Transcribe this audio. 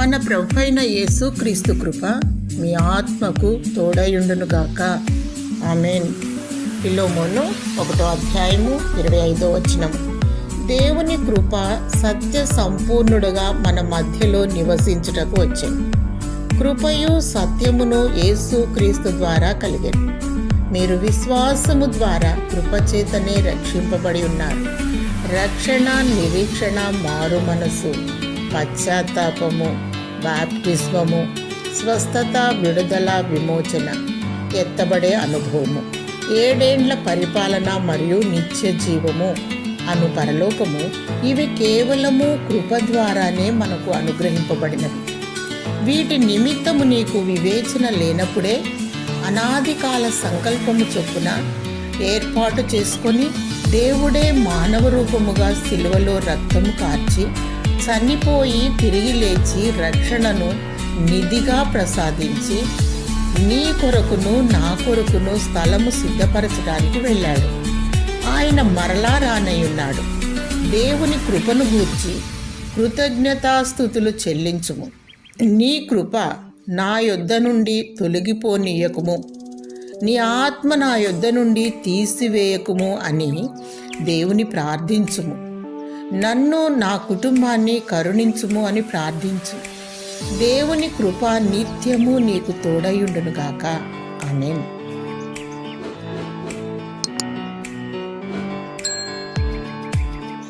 మన ప్రభు యేసు క్రీస్తు కృప మీ ఆత్మకు తోడయుండునుగాక. ఆమెన్. పిలోమోను ఒకటో అధ్యాయము ఇరవై ఐదో వచనం. దేవుని కృప సత్య సంపూర్ణుడుగా మన మధ్యలో నివసించుటకు వచ్చింది కృపయు సత్యమును యేసు క్రీస్తు ద్వారా కలిగాను. మీరు విశ్వాసము ద్వారా కృపచేతనే రక్షింపబడి ఉన్నారు. రక్షణ నిరీక్షణ మారు మనసు పశ్చాత్తాపము బాప్టిస్మము స్వస్థత విడుదల విమోచన ఎత్తబడే అనుభవము ఏడేండ్ల పరిపాలన మరియు నిత్య జీవము అను పరలోకము ఇవి కేవలము కృప ద్వారానే మనకు అనుగ్రహింపబడినవి. వీటి నిమిత్తము నీకు వివేచన లేనప్పుడే అనాది కాల సంకల్పము చొప్పున ఏర్పాటు చేసుకొని దేవుడే మానవ రూపముగా సిలువలో రక్తము కార్చి చనిపోయి తిరిగి లేచి రక్షణను నిధిగా ప్రసాదించి నీ కొరకును నా కొరకును స్థలము సిద్ధపరచడానికి వెళ్ళాడు. ఆయన మరలా రానయ్యున్నాడు. దేవుని కృపను గూర్చి కృతజ్ఞతాస్థుతులు చెల్లించుము. నీ కృప నా యొద్ద నుండి తొలగిపోనీయకుము. నీ ఆత్మ నా యొద్ద నుండి తీసివేయకుము అని దేవుని ప్రార్థించుము. నన్ను నా కుటుంబాన్ని కరుణించుము అని ప్రార్థించు. దేవుని కృప నిత్యము నీకు తోడయుండునుగాక ఆమెన్.